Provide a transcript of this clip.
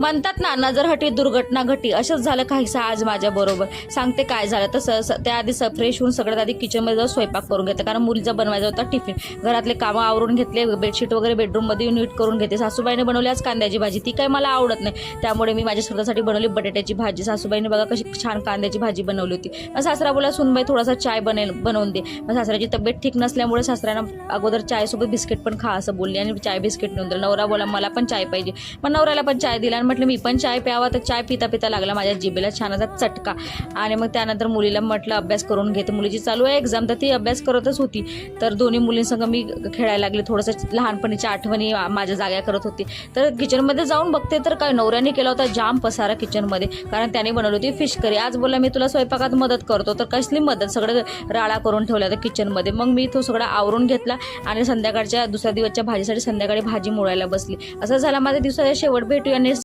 म्हणतात ना नजर हटी दुर्घटना घटी. असंच झालं काहीसं आज माझ्या बरोबर. सांगते काय झालं. तर स- त्याआधी स फ्रेश होऊन सगळ्यात आधी किचनमध्ये जाऊन स्वयंपाक करून घेते. कारण मुलीचा बनवायचा होता टिफिन घरातले कामं आवरून घेतले बेडशीट वगैरे बेडरूममध्ये नीट करून घेते. सासूबाईने बनवली आज कांद्याची भाजी. ती काय मला आवडत नाही. त्यामुळे मी माझ्या स्वतःसाठी बनवली बटाट्याची भाजी. सासूबाईने बघा कशी छान कांद्याची भाजी बनवली होती. मग सासरा बोला सुनबाई थोडासा चाय बनेल बनवून दे. मग सासऱ्याची तब्येत ठीक नसल्यामुळे सासऱ्यानं अगोदर चायसोबत बिस्किट पण खा असं बोलली आणि चाय बिस्किट नेऊन दिलं. नवरा बोला मला पण चाय पाहिजे. मग नवऱ्याला पण चाय दिला. आणि म्हटलं मी पण चाय प्यावा. तर चाय पिता पिता लागला माझ्या जिबेला छान असा चटका. आणि मग त्यानंतर मुलीला म्हटलं अभ्यास करून घेते मुलीची चालू आहे एक्झाम तर ती अभ्यास करतच होती. तर दोन्ही मुलींसंग मी खेळायला लागले. थोडंसं लहानपणीच्या आठवणी माझ्या जाग्या करत होती. तर किचनमध्ये जाऊन बघते तर काय नवऱ्याने केला होता जाम पसारा किचनमध्ये कारण त्याने बनवली होती फिश करी आज बोलला मी तुला स्वयंपाकात मदत करतो. तर कसली मदत? सगळं राळा करून ठेवला होता किचनमध्ये मग मी तो सगळा आवरून घेतला आणि संध्याकाळच्या दुसऱ्या दिवसच्या भाजीसाठी संध्याकाळी भाजी मोडायला बसली. असं झाला माझ्या दिवसाच्या शेवट. भेटू आणि